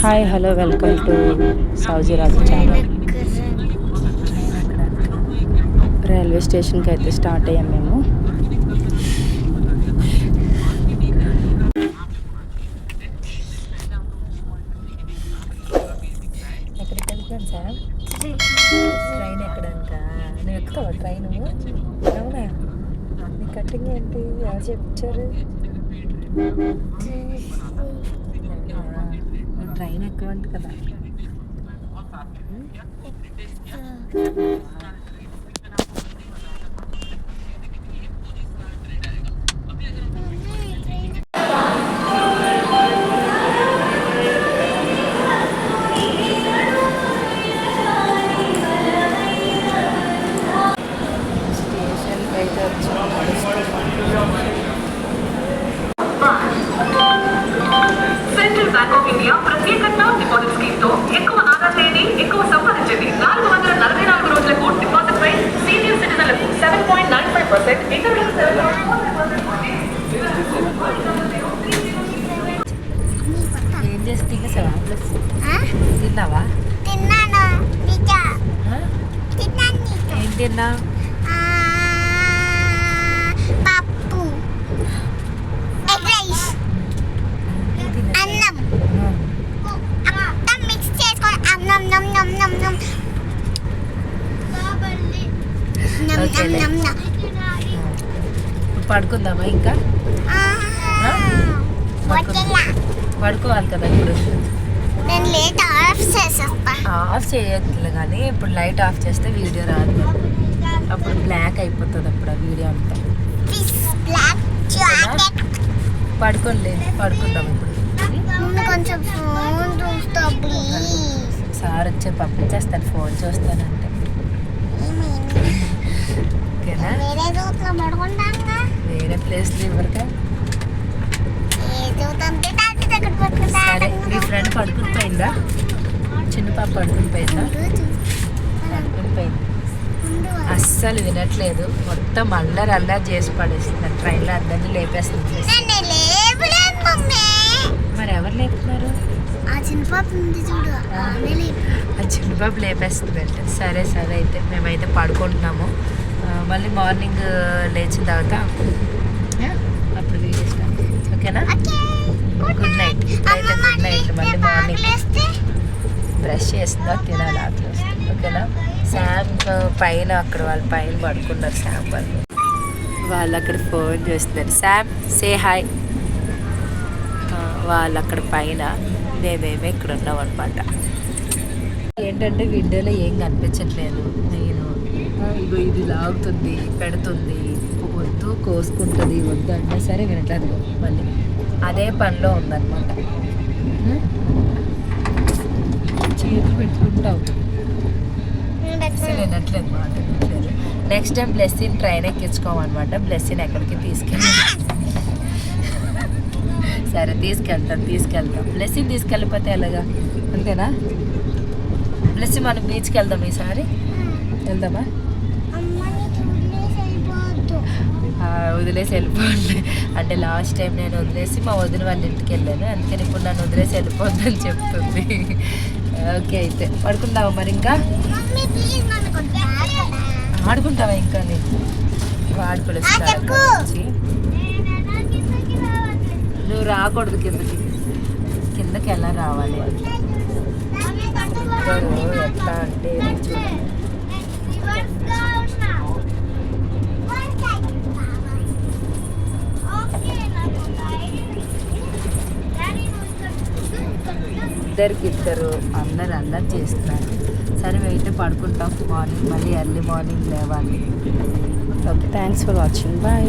Hi hello welcome to సౌజీ రాజు channel railway స్టేషన్కి అయితే స్టార్ట్ అయ్యాం మేము. ఎక్కడికి వెళ్తున్నాం సార్? ట్రైన్ ఎక్కడానిక నువ్వు ఎక్కుతావా ట్రైన్? అవునా? నీ కట్టింగ్ ఏంటి? ఎవరు చెప్పించారు ట్రైన్ ట్రైన్ ఉంది కదా ప్రత్యేక టర్మ్ డిపాజిట్ స్కీమ్తో ఎక్కువ ఆదా చేయండి ఎక్కువ సంపాదించండి నాలుగు వందల నలభై నాలుగు రోజులకు డిపాజిట్ పై senior సిటిజన్లకు seven point nine five percent ఇతరులకు సెవెన్ ఏం చేసి తినేసావా ప్లస్? ఆ? తిన్నావా? తిన్నాను ఏం తిన్నా పడుకుందామా ఇంకా? పడుకోవాలి కదా ఇప్పుడు. ఆఫ్ చేయట్లే కానీ ఇప్పుడు లైట్ ఆఫ్ చేస్తే వీడియో రాదు. అప్పుడు బ్లాక్ అయిపోతుంది అప్పుడు ఆ వీడియో అంతా. పడుకోలే పడుకుందాం ఇప్పుడు. కొంచెం ఫోన్ చూస్తా ప్లీజ్ సార్ వచ్చే పంపించేస్తాను ఫోన్ చూస్తానంటే. ఓకేనా? వేరే ప్లేస్లో సరే మీ ఫ్రెండ్ పడుకుని పోయిందా? చిన్న పాప పడుకుని పోయిందా? పడుకుని పోయింది? అస్సలు వినట్లేదు. మొత్తం అల్లరి అల్లరి చేసి పడేస్తుంది ట్రైన్లో అందరినీ లేపేస్తుంది. మరి ఎవరు లేపుతున్నారు? ఆ చిన్న పాప లేపేస్తుంది అంటే సరే సరే అయితే మేమైతే పడుకుంటున్నాము. మళ్ళీ మార్నింగ్ లేచిన తర్వాత అప్పుడు స్టార్ట్ ఓకేనా? ఓకే. గుడ్ నైట్ అయితే గుడ్ నైట్ మళ్ళీ మార్నింగ్ బ్రష్ చేస్తుందా? తినాలి? ఆకలి. ఓకేనా? శామ్ పైన అక్కడ వాళ్ళ పైన పడుకున్నారు శామ్ వాళ్ళు. వాళ్ళు అక్కడ ఫోన్ చేస్తున్నారు. శామ్ సే హాయ్ వాళ్ళు అక్కడ పైన మేమేమి ఇక్కడ ఉన్నాం అనమాట ఏంటంటే వీడియోలో ఏం కనిపించట్లేదు. నేను ఇగో ఇది లాగుతుంది పెడుతుంది వద్దు కోసుకుంటుంది వద్దు అంటే సరే వినట్లేదు. మళ్ళీ అదే పనిలో ఉందన్నమాట. చేతులు పెట్టుకుంటావు. వినట్లేదు మాట వినట్లేదు నెక్స్ట్ టైం బ్లెస్సింగ్ ట్రైన్ ఎక్కించుకోమన్నమాట. బ్లెస్సింగ్ ఎక్కడికి తీసుకెళ్ళి సరే తీసుకెళ్తాం తీసుకెళ్తాం. బ్లెస్సింగ్ తీసుకెళ్ళిపోతే ఎలాగా? అంతేనా? బ్లెస్సింగ్ మనం బీచ్కి వెళ్దాం ఈసారి? వెళ్దామా? వదిలేసి వెళ్ళిపోండి అంటే లాస్ట్ టైం నేను వదిలేసి మా వదిన వాళ్ళ ఇంటికి వెళ్ళాను. అందుకని ఇప్పుడు నన్ను వదిలేసి వెళ్ళిపోద్దని చెప్తుంది. ఓకే అయితే పడుకుందావా మరి ఇంకా? ఆడుకుంటావా ఇంకా నేను? ఆడుకోలేదు నువ్వు రాకూడదు కిందకి. కిందకి ఎలా రావాలి? ఎట్లా అంటే ఇద్దరికి ఇద్దరు అందరు అందరు చేస్తున్నారు. సరే అయితే పడుకుంటాం. మార్నింగ్ మళ్ళీ ఎర్లీ మార్నింగ్ లేవాలి. Okay thanks for watching bye